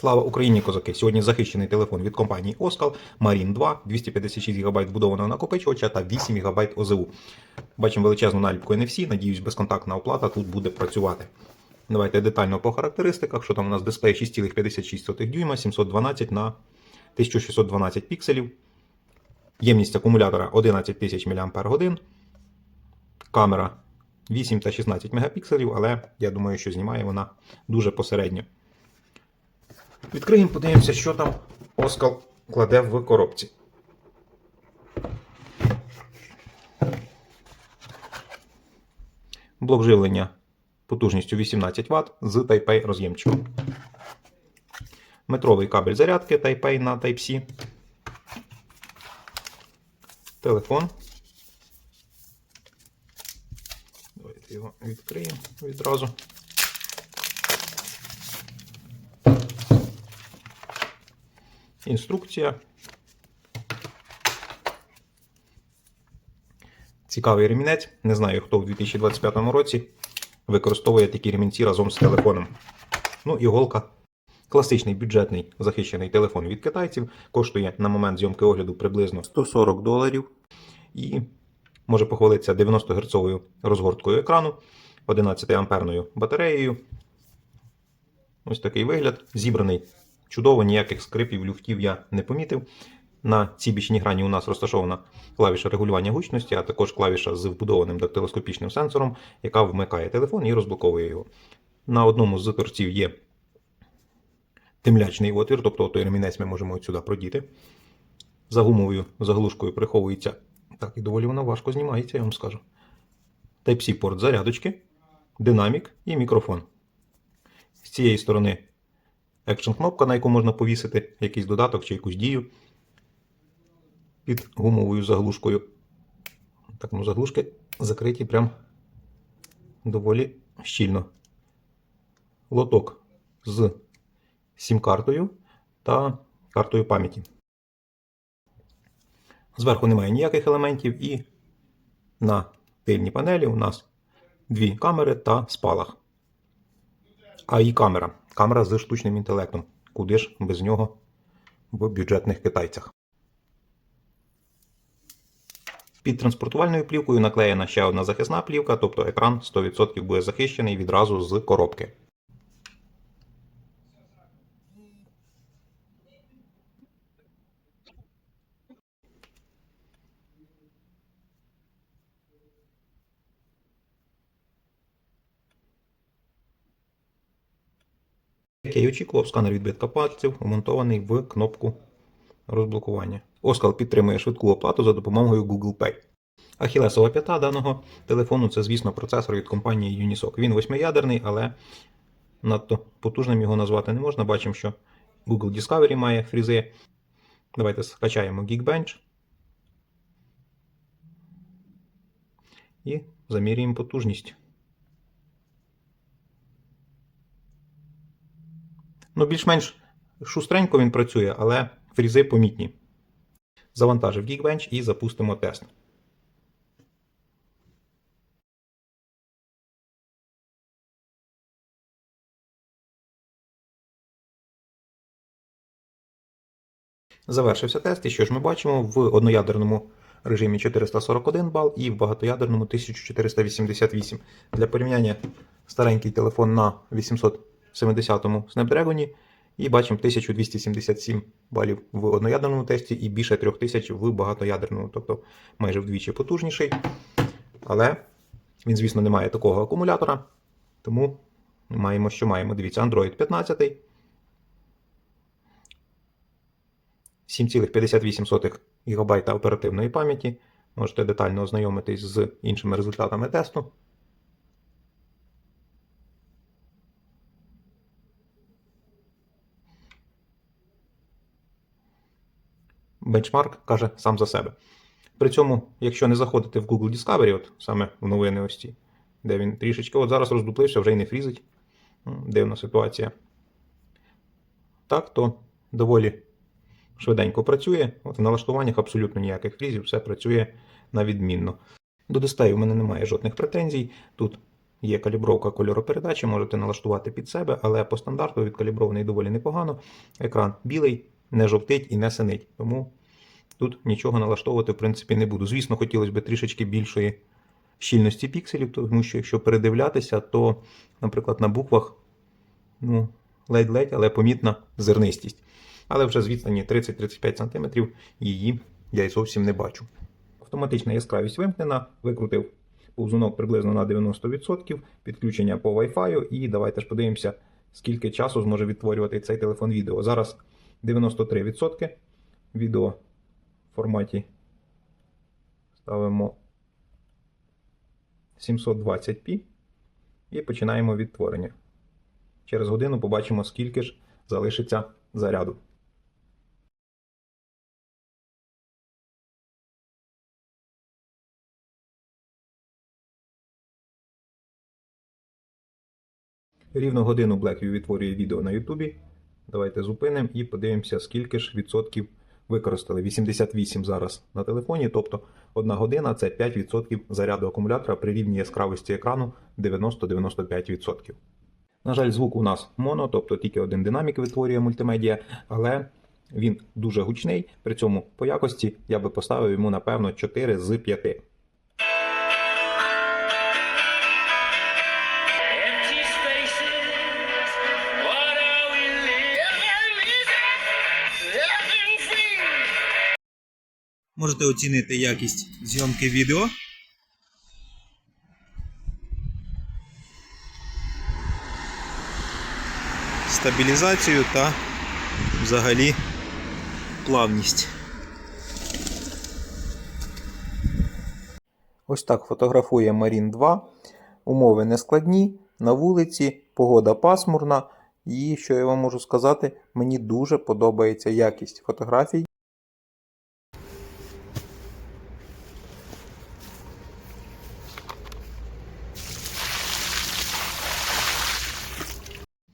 Слава Україні, козаки! Сьогодні захищений телефон від компанії Oskal Marine 2, 256 ГБ вбудованого накопичувача та 8 ГБ ОЗУ. Бачимо величезну наліпку NFC, надіюсь, безконтактна оплата тут буде працювати. Давайте детально по характеристиках, що там у нас дисплей 6,56 дюйма, 712 на 1612 пікселів. Ємність акумулятора 11 тисяч мАч. Камера 8 та 16 мегапікселів, але я думаю, що знімає вона дуже посередньо. Відкриємо, подивимося, що там Оскал кладе в коробці. Блок живлення потужністю 18 Вт з Type-A роз'ємчиком. Метровий кабель зарядки Type-A на Type-C. Телефон. Давайте його відкриємо відразу. Інструкція. Цікавий ремінець. Не знаю, хто в 2025 році використовує такі ремінці разом з телефоном. Ну, іголка. Класичний бюджетний захищений телефон від китайців. Коштує на момент зйомки огляду приблизно 140 доларів. І може похвалитися 90 Гц розгорткою екрану, 11 амперною батареєю. Ось такий вигляд. Зібраний чудово, ніяких скрипів, люфтів я не помітив. На цій бічній грані у нас розташована клавіша регулювання гучності, а також клавіша з вбудованим дактилоскопічним сенсором, яка вмикає телефон і розблоковує його. На одному з торців є темлячний отвір, тобто той ремінець ми можемо от сюди продіти. За гумовою заглушкою приховується. Так, і доволі вона важко знімається, я вам скажу. Type-C порт зарядочки, динамік і мікрофон. З цієї сторони екшн кнопка, на яку можна повісити якийсь додаток чи якусь дію під гумовою заглушкою. Так, ну заглушки закриті прям доволі щільно. Лоток з сім-картою та картою пам'яті. Зверху немає ніяких елементів, і на тильній панелі у нас дві камери та спалах. А і камера. Камера з штучним інтелектом. Куди ж без нього в бюджетних китайцях. Під транспортувальною плівкою наклеєна ще одна захисна плівка, тобто екран 100% буде захищений відразу з коробки. Як я очікував, сканер відбитка пальців вмонтований в кнопку розблокування. Оскал підтримує швидку оплату за допомогою Google Pay. Ахілесова п'ята даного телефону це, звісно, процесор від компанії Unisoc. Він восьмиядерний, але надто потужним його назвати не можна. Бачимо, що Google Discovery має фрізи. Давайте скачаємо Geekbench. І замірюємо потужність. Ну, більш-менш шустренько він працює, але фрізи помітні. Завантажив Geekbench і запустимо тест. Завершився тест, і що ж ми бачимо в одноядерному режимі 441 бал і в багатоядерному 1488. Для порівняння старенький телефон на 870-му Snapdragon і бачимо 1277 балів в одноядерному тесті і більше 3000 в багатоядерному, тобто майже вдвічі потужніший. Але він, звісно, не має такого акумулятора, тому маємо, що маємо. Дивіться, Android 15. 7,58 ГБ оперативної пам'яті. Можете детально ознайомитись з іншими результатами тесту. Бенчмарк каже сам за себе. При цьому, якщо не заходити в Google Discovery, от саме в новини ось ці, де він трішечки, от зараз роздуплився, вже й не фрізить. Дивна ситуація. Так, то доволі швиденько працює. От в налаштуваннях абсолютно ніяких фрізів, все працює на відмінно. До дисплею в мене немає жодних претензій. Тут є калібровка кольоропередачі, можете налаштувати під себе, але по стандарту відкалібрований доволі непогано. Екран білий, не жовтить і не синить. Тому тут нічого налаштовувати в принципі не буду. Звісно, хотілося б трішечки більшої щільності пікселів, тому що якщо передивлятися, то, наприклад, на буквах ну, ледь-ледь, але помітна зернистість. Але вже з відстані 30-35 см її я й зовсім не бачу. Автоматична яскравість вимкнена, викрутив повзунок приблизно на 90%, підключення по Wi-Fi, і давайте ж подивимося, скільки часу зможе відтворювати цей телефон відео. Зараз 93% відео форматі ставимо 720p і починаємо відтворення. Через годину побачимо, скільки ж залишиться заряду. Рівно годину Blackview відтворює відео на Ютубі. Давайте зупинимо і подивимося, скільки ж відсотків використали. 88 зараз на телефоні, тобто 1 година це 5% заряду акумулятора при рівні яскравості екрану 90-95%. На жаль, звук у нас моно, тобто тільки один динамік витворює мультимедіа, але він дуже гучний. При цьому по якості я би поставив йому, напевно, 4 з 5. Можете оцінити якість зйомки відео. Стабілізацію та взагалі плавність. Ось так фотографує Marine 2. Умови не складні, на вулиці, погода пасмурна. І що я вам можу сказати, мені дуже подобається якість фотографій.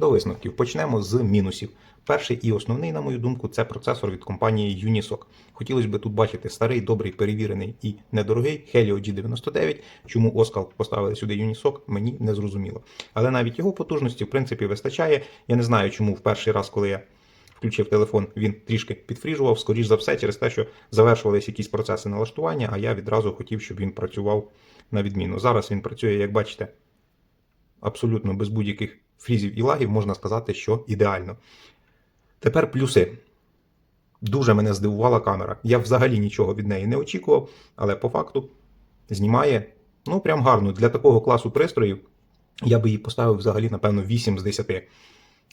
До висновків почнемо з мінусів. Перший і основний, на мою думку, це процесор від компанії Unisoc. Хотілося б тут бачити старий, добрий, перевірений і недорогий Helio G99. Чому Оскал поставили сюди Unisoc, мені не зрозуміло. Але навіть його потужності, в принципі, вистачає. Я не знаю, чому в перший раз, коли я включив телефон, він трішки підфріжував, скоріш за все, через те, що завершувалися якісь процеси налаштування, а я відразу хотів, щоб він працював на відміну. Зараз він працює, як бачите, абсолютно без будь-яких фрізів і лагів, можна сказати, що ідеально. Тепер плюси. Дуже мене здивувала камера. Я взагалі нічого від неї не очікував, але по факту знімає ну прям гарно. Для такого класу пристроїв я би її поставив взагалі, напевно, 8 з 10.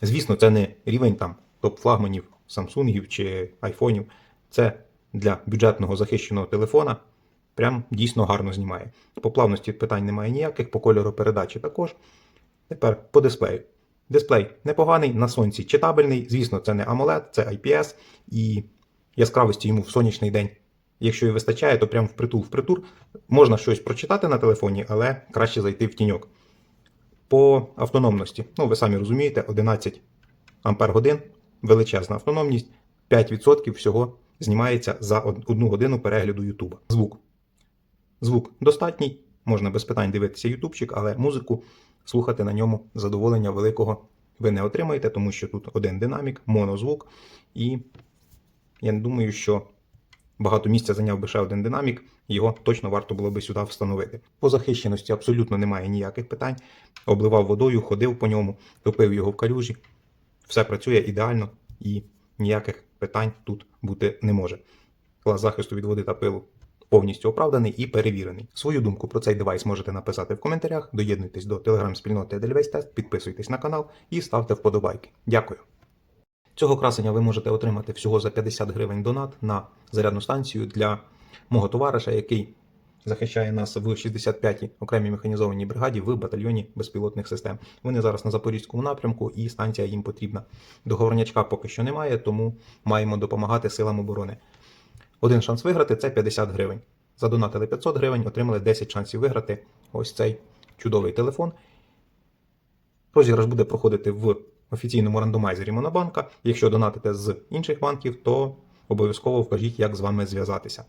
Звісно, це не рівень там топ-флагманів Samsung чи айфонів. Це для бюджетного захищеного телефона. Прям дійсно гарно знімає. По плавності питань немає ніяких, по кольору передачі також. Тепер по дисплею. Дисплей непоганий, на сонці читабельний. Звісно, це не AMOLED, це IPS і яскравості йому в сонячний день. Якщо і вистачає, то прям впритул впритур. Можна щось прочитати на телефоні, але краще зайти в тіньок. По автономності, ну ви самі розумієте, 11 Ампер годин, величезна автономність, 5% всього знімається за одну годину перегляду YouTube. Звук. Звук достатній, можна без питань дивитися ютубчик, але музику слухати на ньому задоволення великого ви не отримаєте, тому що тут один динамік, монозвук, і я не думаю, що багато місця зайняв би ще один динамік, його точно варто було би сюди встановити. По захищеності абсолютно немає ніяких питань. Обливав водою, ходив по ньому, топив його в калюжі. Все працює ідеально і ніяких питань тут бути не може. Клас захисту від води та пилу повністю оправданий і перевірений. Свою думку про цей девайс можете написати в коментарях. Доєднуйтесь до телеграм-спільноти Edelweiss Test, підписуйтесь на канал і ставте вподобайки. Дякую. Цього красення ви можете отримати всього за 50 гривень донат на зарядну станцію для мого товариша, який захищає нас в 65-й окремій механізованій бригаді в батальйоні безпілотних систем. Вони зараз на запорізькому напрямку, і станція їм потрібна. Договорнячка поки що немає, тому маємо допомагати силам оборони. Один шанс виграти це 50 гривень. Задонатили 500 гривень, отримали 10 шансів виграти ось цей чудовий телефон. Розіграш буде проходити в офіційному рандомайзері Монобанка. Якщо донатите з інших банків, то обов'язково вкажіть, як з вами зв'язатися.